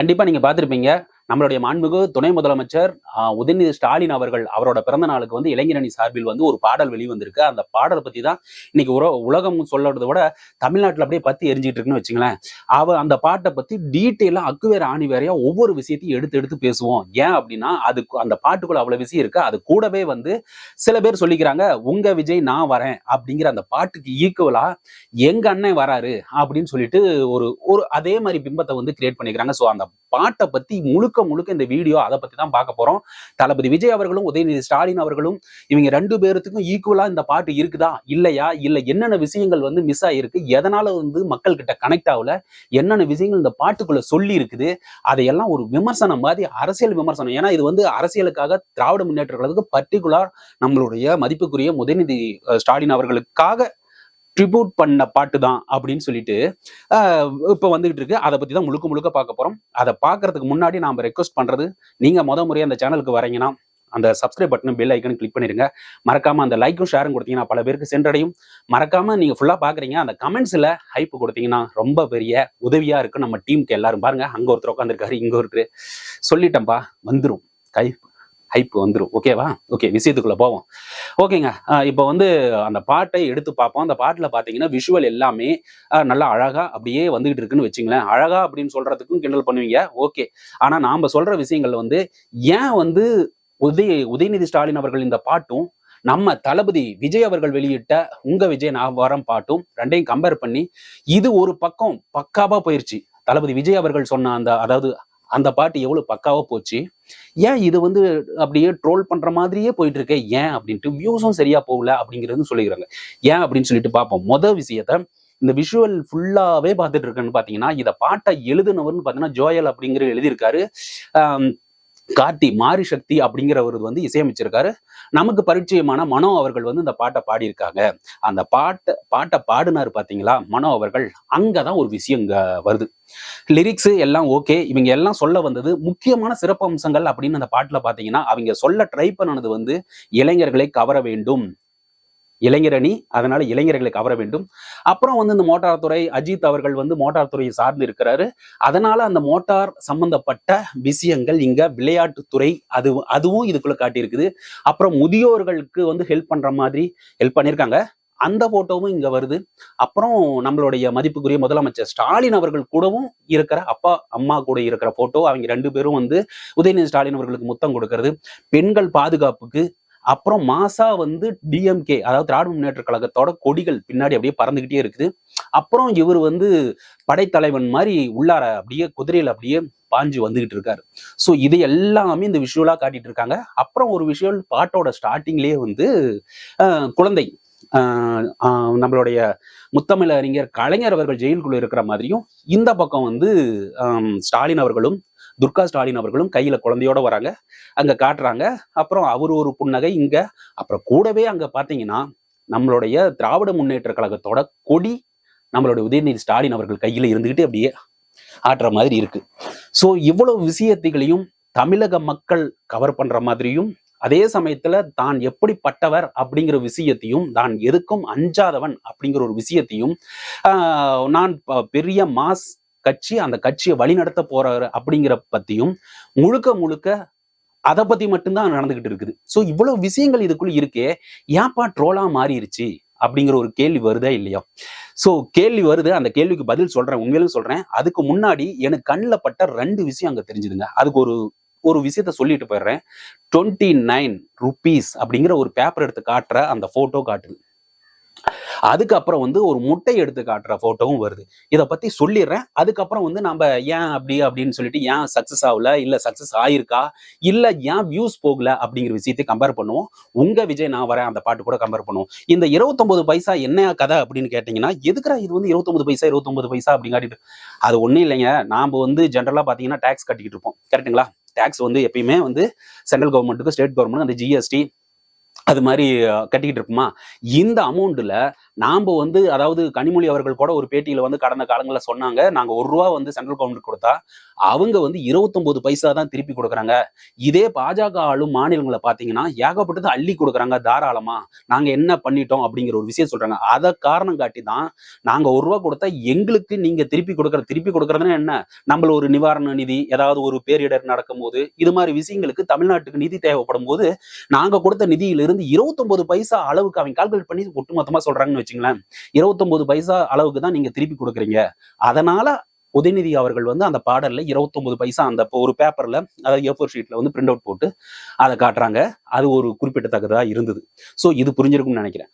கண்டிப்பா நீங்க பார்த்துருப்பீங்க நம்மளுடைய மாண்புமிகு துணை முதலமைச்சர் உதயநிதி ஸ்டாலின் அவர்கள் அவரோட பிறந்த நாளுக்கு வந்து இளைஞரணி சார்பில் வந்து ஒரு பாடல் வெளிவந்திருக்கு. அந்த பாடலை பத்தி தான் இன்னைக்கு உர உலகம் சொல்றதை விட தமிழ்நாட்டில் அப்படியே பத்தி எரிஞ்சிட்டு இருக்குன்னு வச்சுங்களேன். அவ அந்த பாட்டை பத்தி டீட்டெயிலா அக்குவேற ஆணி வேறையா ஒவ்வொரு விஷயத்தையும் எடுத்து எடுத்து பேசுவோம். ஏன் அப்படின்னா அது அந்த பாட்டுக்குள்ள அவ்வளவு விஷயம் இருக்கு. அது கூடவே வந்து சில பேர் சொல்லிக்கிறாங்க உங்க விஜய் நான் வரேன் அப்படிங்கிற அந்த பாட்டுக்கு ஈக்குவலா எங்க அண்ணன் வராரு அப்படின்னு சொல்லிட்டு ஒரு ஒரு அதே மாதிரி பிம்பத்தை வந்து கிரியேட் பண்ணிக்கிறாங்க. ஸோ அந்த பாட்டை பத்தி முழுக்க முழுக்க இந்த வீடியோ அதை பத்தி தான் பார்க்க போறோம். தளபதி விஜய் அவர்களும் உதயநிதி ஸ்டாலின் அவர்களும் இவங்க ரெண்டு பேருத்துக்கும் ஈக்குவலா இந்த பாட்டு இருக்குதா? இல்லையா? இல்ல என்னென்ன விஷயங்கள் வந்து மிஸ் ஆயிருக்கு? எதனால வந்து மக்கள் கிட்ட கனெக்ட் ஆகல? என்னென்ன விஷயங்கள் இந்த பாட்டுக்குள்ள சொல்லி இருக்குது? அதையெல்லாம் ஒரு விமர்சனம் மாதிரி அரசியல் விமர்சனம். ஏன்னா இது வந்து அரசியலுக்காக திராவிட முன்னேற்ற கழகத்துக்கு பர்டிகுலர் நம்மளுடைய மதிப்புக்குரிய உதயநிதி ஸ்டாலின் அவர்களுக்காக ட்ரிபியூட் பண்ண பாட்டு தான் அப்படின்னு சொல்லிட்டு இப்போ வந்துகிட்டு இருக்கு. அதை பத்தி தான் முழுக்க முழுக்க பார்க்க போறோம். அதை பார்க்கறதுக்கு முன்னாடி நாம ரெக்வஸ்ட் பண்றது நீங்க முத முறையாக அந்த சேனலுக்கு வரீங்கன்னா அந்த subscribe button bell icon click பண்ணிருங்க. மறக்காம அந்த லைக்கும் ஷேரும் கொடுத்தீங்கன்னா பல பேருக்கு சென்றடையும். மறக்காம நீங்க ஃபுல்லா பாக்குறீங்க அந்த கமெண்ட்ஸ்ல ஹைப் கொடுத்தீங்கன்னா ரொம்ப பெரிய உதவியா இருக்கு நம்ம டீமுக்கு எல்லாரும். பாருங்க அங்க ஒருத்தர் உட்காந்துருக்காரு இங்க ஒருத்தர். சொல்லிட்டேன்பா வந்துரும். கை ஹைப் வந்துடும் ஓகேவா ஓகே விஷயத்துக்குள்ள போவோம். ஓகேங்க இப்போ வந்து அந்த பாட்டை எடுத்து பார்ப்போம். அந்த பாட்டில் பார்த்தீங்கன்னா விஷுவல் எல்லாமே நல்லா அழகா அப்படியே வந்துகிட்டு இருக்குன்னு வச்சுங்களேன். அழகா அப்படின்னு சொல்றதுக்கும் கிண்டல் பண்ணுவீங்க. ஓகே ஆனா நாம சொல்ற விஷயங்கள் வந்து ஏன் வந்து உதய உதயநிதி ஸ்டாலின் அவர்கள் இந்த பாட்டும் நம்ம தளபதி விஜய் அவர்கள் வெளியிட்ட உங்க விஜய் நாவாரம் பாட்டும் ரெண்டையும் கம்பேர் பண்ணி இது ஒரு பக்கம் பக்காவா போயிருச்சு. தளபதி விஜய் அவர்கள் சொன்ன அந்த அதாவது அந்த பாட்டு எவ்வளவு பக்காவா போச்சு? ஏன் இது வந்து அப்படியே ட்ரோல் பண்ற மாதிரியே போயிட்டு இருக்கே ஏன் அப்படின்ட்டு வியூஸும் சரியா போகல அப்படிங்கிறது சொல்லிக்கிறாங்க. ஏன் அப்படின்னு சொல்லிட்டு பார்ப்போம். மொதல் விஷயத்த இந்த விஷுவல் ஃபுல்லாவே பார்த்துட்டு இருக்கேன்னு பாத்தீங்கன்னா இதை பாட்டை எழுதுனவர்னு பாத்தீங்கன்னா ஜோயல் அப்படிங்கிற எழுதியிருக்காரு. கார்த்தி மாரி சக்தி அப்படிங்கிறவர் வந்து இசையமைச்சிருக்காரு. நமக்கு பரிச்சயமான மனோ அவர்கள் வந்து இந்த பாட்டை பாடியிருக்காங்க. அந்த பாட்டை பாட்டை பாடினாரு பாத்தீங்களா? மனோ அவர்கள். அங்கதான் ஒரு விஷயம் இங்க வருது. லிரிக்ஸ் எல்லாம் ஓகே இவங்க எல்லாம் சொல்ல வந்தது முக்கியமான சிறப்பு அம்சங்கள் அப்படின்னு அந்த பாட்டுல பாத்தீங்கன்னா அவங்க சொல்ல ட்ரை பண்ணது வந்து இளைஞர்களை கவர வேண்டும். இளைஞரணி அதனால இளைஞர்களை கவர வேண்டும். அப்புறம் வந்து இந்த மோட்டார் துறை அஜித் அவர்கள் வந்து மோட்டார் துறையை சார்ந்து இருக்கிறாரு. அதனால அந்த மோட்டார் சம்பந்தப்பட்ட விஷயங்கள் இங்க விளையாட்டுத்துறை அது அதுவும் இதுக்குள்ள காட்டியிருக்குது. அப்புறம் முதியோர்களுக்கு வந்து ஹெல்ப் பண்ற மாதிரி ஹெல்ப் பண்ணியிருக்காங்க. அந்த போட்டோவும் இங்க வருது. அப்புறம் நம்மளுடைய மதிப்புக்குரிய முதலமைச்சர் ஸ்டாலின் அவர்கள் கூடவும் இருக்கிற அப்பா அம்மா கூட இருக்கிற போட்டோ அவங்க ரெண்டு பேரும் வந்து உதயநிதி ஸ்டாலின் அவர்களுக்கு முத்தம் கொடுக்கறது. பெண்கள் பாதுகாப்புக்கு அப்புறம் மாசா வந்து டிஎம்கே அதாவது திராவிட முன்னேற்ற கழகத்தோட கொடிகள் பின்னாடி அப்படியே பறந்துகிட்டே இருக்குது. அப்புறம் இவர் வந்து படைத்தலைவன் மாதிரி உள்ளார அப்படியே குதிரையில அப்படியே பாஞ்சு வந்துகிட்டு இருக்காரு. ஸோ இது எல்லாமே இந்த விஷுவலா காட்டிட்டு இருக்காங்க. அப்புறம் ஒரு விஷுவல் பாட்டோட ஸ்டார்டிங்லேயே வந்து குழந்தை நம்மளுடைய முத்தமிழ் அறிஞர் கலைஞர் அவர்கள் ஜெயிலுக்குள்ள இருக்கிற மாதிரியும் இந்த பக்கம் வந்து ஸ்டாலின் அவர்களும் துர்கா ஸ்டாலின் அவர்களும் கையில குழந்தையோட வராங்க. அங்க காட்டுறாங்க. அப்புறம் அவர் ஒரு புன்னகை இங்க. அப்புறம் கூடவே அங்க பாத்தீங்கன்னா நம்மளுடைய திராவிட முன்னேற்ற கழகத்தோட கொடி நம்மளுடைய உதயநிதி ஸ்டாலின் அவர்கள் கையில இருந்துகிட்டு அப்படியே ஆட்டுற மாதிரி இருக்கு. சோ இவ்வளவு விஷயத்தைகளையும் தமிழக மக்கள் கவர் பண்ற மாதிரியும் அதே சமயத்துல தான் எப்படிப்பட்டவர் அப்படிங்கிற விஷயத்தையும் தான் எதுக்கும் அஞ்சாதவன் அப்படிங்கிற ஒரு விஷயத்தையும் ஆஹ், நான் பெரிய மாஸ் கட்சி அந்த கட்சியை வழிநடத்த போறாரு அப்படிங்கிற பத்தியும் முழுக்க முழுக்க அதை பத்தி மட்டும்தான் நடந்துகிட்டு இருக்குது. ஸோ இவ்வளவு விஷயங்கள் இதுக்குள்ள இருக்கே. ஏன்ப்பா ட்ரோலா மாறிடுச்சு அப்படிங்கிற ஒரு கேள்வி வருதா இல்லையா? ஸோ கேள்வி வருது. அந்த கேள்விக்கு பதில் சொல்றேன். உண்மையிலும் சொல்றேன். அதுக்கு முன்னாடி எனக்கு கண்ணில் பட்ட ரெண்டு விஷயம் அங்கே தெரிஞ்சுதுங்க. அதுக்கு ஒரு ஒரு விஷயத்த சொல்லிட்டு போயிடுறேன். டுவெண்ட்டி நைன் ருபீஸ் அப்படிங்கிற ஒரு பேப்பர் எடுத்து காட்டுற அந்த போட்டோ காட்டுது. அதுக்கப்புறம் வந்து ஒரு முட்டை எடுத்து காட்டுற போட்டோவும் வருது. இதை பத்தி சொல்லிடுறேன். அதுக்கப்புறம் வந்து நம்ம ஏன் அப்படி அப்படின்னு சொல்லிட்டு ஏன் சக்சஸ் ஆகல? இல்ல சக்சஸ் ஆயிருக்கா? இல்ல ஏன் வியூஸ் போகல? அப்படிங்கிற விஷயத்தை கம்பேர் பண்ணுவோம். உங்க விஜய் நான் வரேன். அந்த பாட்டு கூட கம்பேர் பண்ணுவோம். இந்த 29 பைசா என்ன கதை அப்படின்னு கேட்டீங்கன்னா எதுக்குடா இது வந்து 29 பைசா 29 பைசா அப்படின்னு காட்டிட்டு அது ஒண்ணும் இல்லைங்க. நாம வந்து ஜென்ரலா பாத்தீங்கன்னா டேக்ஸ் கட்டிக்கிட்டு இருப்போம். கரெக்ட்டுங்களா டேக்ஸ் வந்து எப்பயுமே வந்து சென்ட்ரல் கவர்மெண்ட்டுக்கு ஸ்டேட் கவர்மெண்ட் அந்த ஜிஎஸ்டி அது மாதிரி கட்டிக்கிட்டு இருக்குமா? இந்த அமௌண்ட்டில் நாம வந்து அதாவது கனிமொழி அவர்கள் கூட ஒரு பேட்டியில வந்து கடந்த காலங்களில் சொன்னாங்க நாங்க ஒரு ரூபா வந்து சென்ட்ரல் கவர்மெண்ட் கொடுத்தா அவங்க வந்து இருபத்தொன்பது பைசா தான் திருப்பி கொடுக்குறாங்க. இதே பாஜக ஆளும் மாநிலங்களை பார்த்தீங்கன்னா ஏகப்பட்டது அள்ளி கொடுக்குறாங்க தாராளமா. நாங்க என்ன பண்ணிட்டோம் அப்படிங்கிற ஒரு விஷயம் சொல்றாங்க. அதை காரணம் காட்டி தான் நாங்க ஒரு ரூபா கொடுத்தா எங்களுக்கு நீங்க திருப்பி கொடுக்குற திருப்பி கொடுக்குறதுன்னா என்ன? நம்மள ஒரு நிவாரண நிதி ஏதாவது ஒரு பேரிடர் நடக்கும்போது இது மாதிரி விஷயங்களுக்கு தமிழ்நாட்டுக்கு நிதி தேவைப்படும் போது நாங்க கொடுத்த நிதியிலிருந்து இருபத்தொம்பது பைசா அளவுக்கு அவங்க கால்குலேட் பண்ணி ஒட்டுமொத்தமாக சொல்றாங்கன்னு வச்சுங்களேன். இருபத்தொன்பது பைசா அளவுக்கு தான் நீங்க திருப்பி கொடுக்குறீங்க. அதனால உதயநிதி அவர்கள் வந்து அந்த பாடல்ல 29 பைசா அந்த இப்போ ஒரு பேப்பர்ல அதாவது ஏ ஃபோர் ஷீட்ல வந்து பிரிண்ட் அவுட் போட்டு அதை காட்டுறாங்க. அது ஒரு குறிப்பிடத்தக்கதா இருந்தது. ஸோ இது புரிஞ்சிருக்கும்னு நினைக்கிறேன்.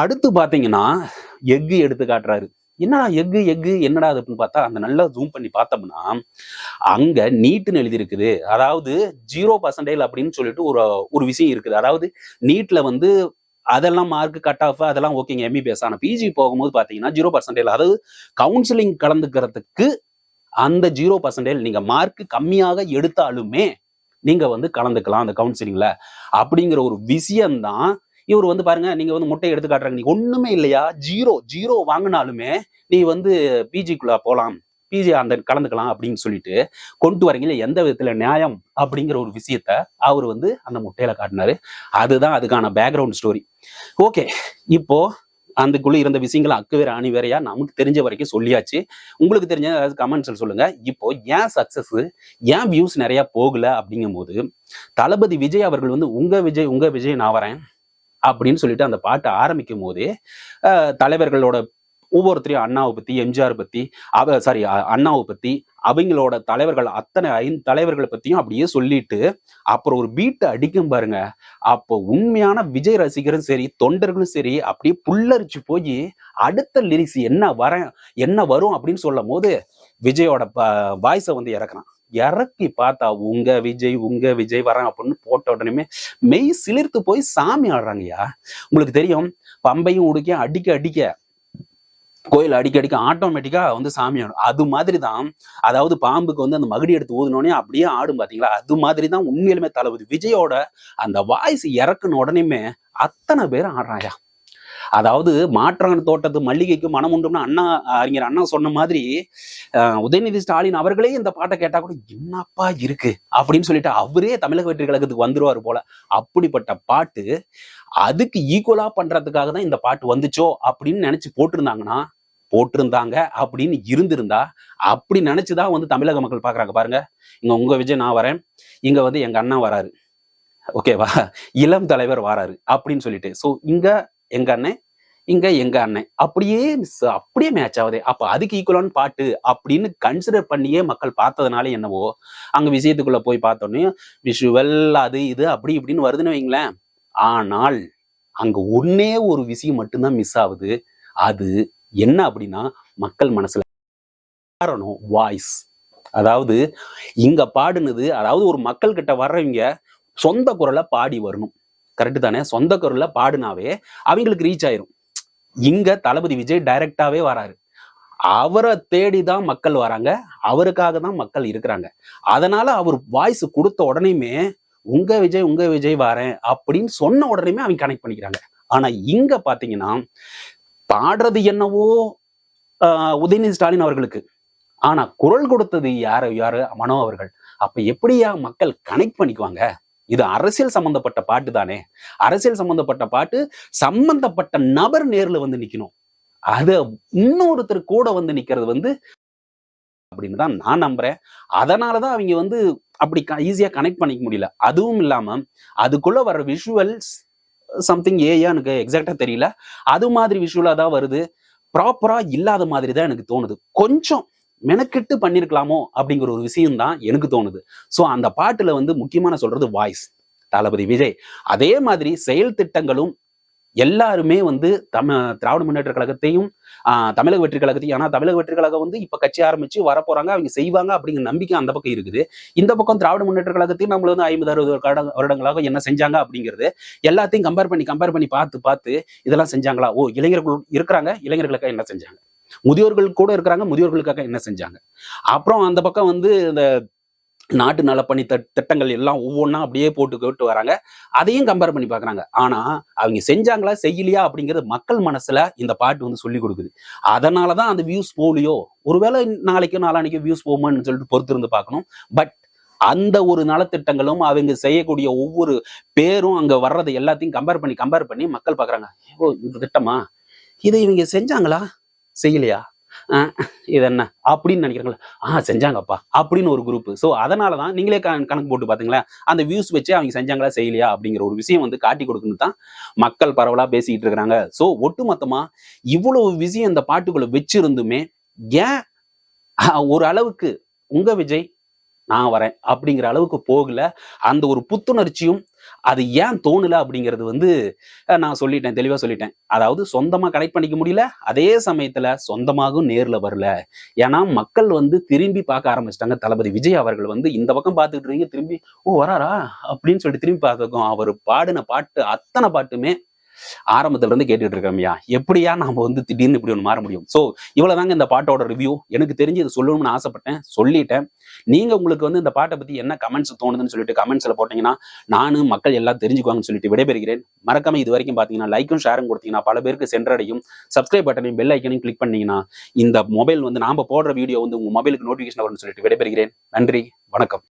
அடுத்து பாத்தீங்கன்னா எஃகு எடுத்து காட்டுறாரு. என்னடா எஃகு எஃகு என்னடா அது அப்படின்னு பார்த்தா அந்த நல்லா ஜூம் பண்ணி பார்த்தோம்னா அங்க நீட்டுன்னு எழுதியிருக்குது. அதாவது ஜீரோ பர்சன்டேஜ் அப்படின்னு சொல்லிட்டு ஒரு ஒரு விஷயம் இருக்குது. அதாவது நீட்ல வந்து அதெல்லாம் மார்க் கட் ஆஃப் அதெல்லாம் ஓகேங்க எம்பிபிஎஸ் ஆனா பிஜி போகும்போது பாத்தீங்கன்னா ஜீரோ பர்சன்டேஜ் அதாவது கவுன்சிலிங் கலந்துக்கிறதுக்கு அந்த ஜீரோ பர்சன்டேஜ் நீங்க மார்க் கம்மியாக எடுத்தாலுமே நீங்க வந்து கலந்துக்கலாம் அந்த கவுன்சிலிங்ல அப்படிங்கிற ஒரு விஷயம்தான். இவர் வந்து பாருங்க நீங்க வந்து முட்டை எடுத்து காட்டுறாங்க. நீ ஒண்ணுமே இல்லையா? ஜீரோ ஜீரோ வாங்கினாலுமே நீ வந்து பிஜிக்குள்ள போலாம். பிஜி அந்த கலந்துக்கலாம் அப்படின்னு சொல்லிட்டு கொண்டு வரீங்களே எந்த விதத்துல நியாயம் அப்படிங்கிற ஒரு விஷயத்த அவர் வந்து அந்த முட்டையில காட்டினாரு. அதுதான் அதுக்கான பேக்ரவுண்ட் ஸ்டோரி ஓகே இப்போ அதுக்குள்ள இருந்த விஷயங்களை அக்கு வேற அணி வேறையா நமக்கு தெரிஞ்ச வரைக்கும் சொல்லியாச்சு. உங்களுக்கு தெரிஞ்ச ஏதாவது கமெண்ட்ஸ்ல சொல்லுங்க. இப்போ ஏன் சக்சஸ் ஏன் வியூஸ் நிறைய போகல அப்படிங்கும்போது தளபதி விஜய் அவர்கள் வந்து உங்க விஜய் உங்க விஜய் நான் வரேன் அப்படின்னு சொல்லிட்டு அந்த பாட்டை ஆரம்பிக்கும் போதே தலைவர்களோட ஒவ்வொருத்தரையும் அண்ணாவை பத்தி எம்ஜிஆர் பத்தி அவ சாரி அண்ணாவை பத்தி அவங்களோட தலைவர்கள் அத்தனை ஐந்து தலைவர்களை பத்தியும் அப்படியே சொல்லிட்டு அப்புறம் ஒரு பீட்டை அடிக்கும் பாருங்க. அப்போ உண்மையான விஜய் ரசிகரும் சரி தொண்டர்களும் சரி அப்படியே புல்லரிச்சு போய் அடுத்த லிரிக்ஸ் என்ன வர என்ன வரும் அப்படின்னு சொல்லும் போது விஜயோட வாய்ஸை வந்து இறக்குறான். இறக்கி பார்த்தா உங்க விஜய் உங்க விஜய் வரேன் அப்படின்னு போட்ட உடனே மெய் சிலிர்த்து போய் சாமி ஆடுறாங்கய்யா. உங்களுக்கு தெரியும் பம்பையும் உடுக்கையும் அடிக்க அடிக்க கோயில் அடிக்க அடிக்க ஆட்டோமேட்டிக்கா வந்து சாமி ஆடும். அது மாதிரி தான் அதாவது பாம்புக்கு வந்து அந்த மகுடி எடுத்து ஊதினோடனே அப்படியே ஆடும் பாத்தீங்களா? அது மாதிரி தான் உண்மையிலுமே தளபதி விஜயோட அந்த வாய்ஸ் இறக்குன உடனேமே அத்தனை பேர் ஆடுறாயா? அதாவது மாற்றான் தோட்டத்து மல்லிகைக்கு மனம் உண்டும்னு அண்ணா அறிஞர் அண்ணா சொன்ன மாதிரி உதயநிதி ஸ்டாலின் அவர்களே இந்த பாட்டை கேட்டா கூட என்னப்பா இருக்கு? அப்படின்னு சொல்லிட்டு அவரே தமிழக வெற்றி கழகத்துக்கு வந்துருவாரு போல. அப்படிப்பட்ட பாட்டு அதுக்கு ஈக்குவலா பண்றதுக்காக தான் இந்த பாட்டு வந்துச்சோ அப்படின்னு நினைச்சு போட்டிருந்தாங்கன்னா போட்டிருந்தாங்க அப்படின்னு இருந்திருந்தா அப்படி நினைச்சுதான் வந்து தமிழக மக்கள் பாக்குறாங்க பாருங்க. இங்க உங்க விஜய் நான் வரேன். இங்க வந்து எங்க அண்ணா வராரு. ஓகேவா? இளம் தலைவர் வராரு அப்படின்னு சொல்லிட்டு. சோ இங்க எங்க அண்ணன்? இங்க எங்க அண்ணன். அப்படியே மிஸ் அப்படியே மேட்ச் ஆகுது. அப்ப அதுக்கு ஈக்குவலான பாட்டு அப்படின்னு கன்சிடர் பண்ணியே மக்கள் பார்த்ததுனால என்னவோ அங்க விஷயத்துக்குள்ள போய் பார்த்தோன்னே விஷுவல் அது இது அப்படி இப்படின்னு வருதுன்னு வைங்களேன். ஆனால் அங்க ஒன்னே ஒரு விஷயம் மட்டும்தான் மிஸ் ஆகுது. அது என்ன அப்படின்னா மக்கள் மனசுல காரணம் வாய்ஸ் அதாவது இங்க பாடுனது அதாவது ஒரு மக்கள் கிட்ட வர்றவங்க சொந்த குரலை பாடி வரணும். கரெக்டு தானே? சொந்த குரல்ல பாடுனாவே அவங்களுக்கு ரீச் ஆயிரும். இங்க தளபதி விஜய் டைரக்டாவே வராரு. அவரை தேடி தான் மக்கள் வராங்க. அவருக்காக தான் மக்கள் இருக்கிறாங்க. அதனால அவர் வாய்ஸ் கொடுத்த உடனேயுமே உங்க விஜய் உங்க விஜய் வரேன் அப்படின்னு சொன்ன உடனேயுமே அவங்க கனெக்ட் பண்ணிக்கிறாங்க. ஆனா இங்க பாத்தீங்கன்னா பாடுறது என்னவோ ஆஹ், உதயநிதி ஸ்டாலின் அவர்களுக்கு. ஆனா குரல் கொடுத்தது யாரு? யாரு? மனோ அவர்கள். அப்ப எப்படியா மக்கள் கனெக்ட் பண்ணிக்குவாங்க? இது அரசியல் சம்பந்தப்பட்ட பாட்டு தானே. அரசியல் சம்பந்தப்பட்ட பாட்டு சம்பந்தப்பட்ட நபர் நேர்ல வந்து நிக்கணும். அத இன்னொருத்தர் கூட வந்து நிக்கிறது வந்து அப்படின்னு தான் நான் நம்புறேன். அதனாலதான் அவங்க வந்து அப்படி ஈஸியா கனெக்ட் பண்ணிக்க முடியல. அதுவும் இல்லாம அதுக்குள்ள வர விஷுவல்ஸ் சம்திங் ஏயா எனக்கு எக்ஸாக்டா தெரியல. அது மாதிரி விஷுவலாக தான் வருது. ப்ராப்பரா இல்லாத மாதிரி தான் எனக்கு தோணுது. கொஞ்சம் மெனக்கெட்டு பண்ணியிருக்கலாமோ அப்படிங்கிற ஒரு விஷயம் தான் எனக்கு தோணுது. ஸோ அந்த பாட்டுல வந்து முக்கியமான சொல்றது வாய்ஸ் தளபதி விஜய். அதே மாதிரி செயல் திட்டங்களும் எல்லாருமே வந்து தமி திராவிட முன்னேற்ற கழகத்தையும் ஆஹ், தமிழக வெற்றி கழகத்தையும் ஆனால் தமிழக வெற்றி கழகம் வந்து இப்போ கட்சி ஆரம்பிச்சு வரப்போறாங்க அவங்க செய்வாங்க அப்படிங்கிற நம்பிக்கை அந்த பக்கம் இருக்குது. இந்த பக்கம் திராவிட முன்னேற்ற கழகத்தையும் நம்மள வந்து ஐம்பது அறுபது வருட- வருடங்களாக என்ன செஞ்சாங்க அப்படிங்கிறது எல்லாத்தையும் கம்பேர் பண்ணி கம்பேர் பண்ணி பார்த்து பார்த்து இதெல்லாம் செஞ்சாங்களா? ஓ இளைஞர்கள் இருக்கிறாங்க இளைஞர்களுக்காக என்ன செஞ்சாங்க? முதியோர்கள் கூட இருக்கிறாங்க முதியோர்களுக்காக என்ன செஞ்சாங்க? அப்புறம் அந்த பக்கம் வந்து இந்த நாட்டு நலப்பணி திட்டங்கள் எல்லாம் ஒவ்வொன்றா அப்படியே போட்டு கேட்டு வராங்க. அதையும் கம்பேர் பண்ணி பார்க்குறாங்க. ஆனா அவங்க செஞ்சாங்களா செய்யலையா அப்படிங்கிறது மக்கள் மனசுல இந்த பாட்டு வந்து சொல்லி கொடுக்குது. அதனால தான் அந்த வியூஸ் போகலையோ? ஒருவேளை நாளைக்கோ நாளானைக்கோ வியூஸ் போகுமான்னு சொல்லிட்டு பொறுத்து இருந்து பார்க்கணும். பட் அந்த ஒரு நலத்திட்டங்களும் அவங்க செய்யக்கூடிய ஒவ்வொரு பேரும் அங்க வர்றது எல்லாத்தையும் கம்பேர் பண்ணி கம்பேர் பண்ணி மக்கள் பார்க்குறாங்க. ஓ இந்த திட்டமா? இதை இவங்க செஞ்சாங்களா? செய்யலையா? இது என்ன? அப்படின்னு நினைக்கிறாங்களா. ஆ செஞ்சாங்கப்பா அப்படின்னு ஒரு குரூப் ஸோ அதனால தான் நீங்களே கண- கணக்கு போட்டு பார்த்தீங்களேன் அந்த வியூஸ் வச்சு அவங்க செஞ்சாங்களா செய்யலையா அப்படிங்கிற ஒரு விஷயம் வந்து காட்டி கொடுக்குன்னு தான் மக்கள் பரவலாக பேசிக்கிட்டு இருக்கிறாங்க. ஸோ ஒட்டுமொத்தமாக இவ்வளவு விஷயம் இந்த பாட்டுக்குள்ள வச்சிருந்துமே ஏன் ஒரு அளவுக்கு உங்க விஜய் நான் வரேன் அப்படிங்கிற அளவுக்கு போகல. அந்த ஒரு புத்துணர்ச்சியும் அது ஏன் தோணல அப்படிங்கிறது வந்து நான் சொல்லிட்டேன் தெளிவா சொல்லிட்டேன். அதாவது சொந்தமா கனெக்ட் பண்ணிக்க முடியல அதே சமயத்துல சொந்தமாகவும் நேர்ல வரல. ஏன்னா மக்கள் வந்து திரும்பி பார்க்க ஆரம்பிச்சிட்டாங்க. தளபதி விஜய் அவர்கள் வந்து இந்த பக்கம் பார்த்துக்கிட்டு இருக்கீங்க திரும்பி ஓ வராரா? அப்படின்னு சொல்லிட்டு திரும்பி பார்த்துருக்கோம் அவர் பாடின பாட்டு அத்தனை பாட்டுமே ஆரம்பத்துல இருந்து கேட்டுட்டு இருக்கோம்யா எப்படியா நாம வந்து திடீர்னு இப்படி ஒன்று மாற முடியும்? ஸோ இவ்வளவுதாங்க இந்த பாட்டோட ரிவ்யூ எனக்கு தெரிஞ்சு இது சொல்லணும்னு ஆசைப்பட்டேன். சொல்லிட்டேன். நீங்க உங்களுக்கு வந்து இந்த பாட்டை பத்தி என்ன கமெண்ட்ஸ் தோணுதுன்னு சொல்லிட்டு கமெண்ட்ஸ்ல போட்டீங்கன்னா நானும் மக்கள் எல்லாம் தெரிஞ்சுக்குவாங்கன்னு சொல்லிட்டு விடைபெறுகிறேன். மறக்காம இது வரைக்கும் பாத்தீங்கன்னா லைக்கும் ஷேரும் கொடுத்தீங்கன்னா பல பேருக்கு சென்றடையும். சப்ஸ்கிரைப் பட்டனையும் பெல் ஐக்கனையும் கிளிக் பண்ணீங்கன்னா இந்த மொபைல் வந்து நாம போடுற வீடியோ வந்து உங்க மொபைலுக்கு நோட்டிஃபிகேஷன் வரும்னு சொல்லிட்டு விடைபெறுகிறேன். நன்றி வணக்கம்.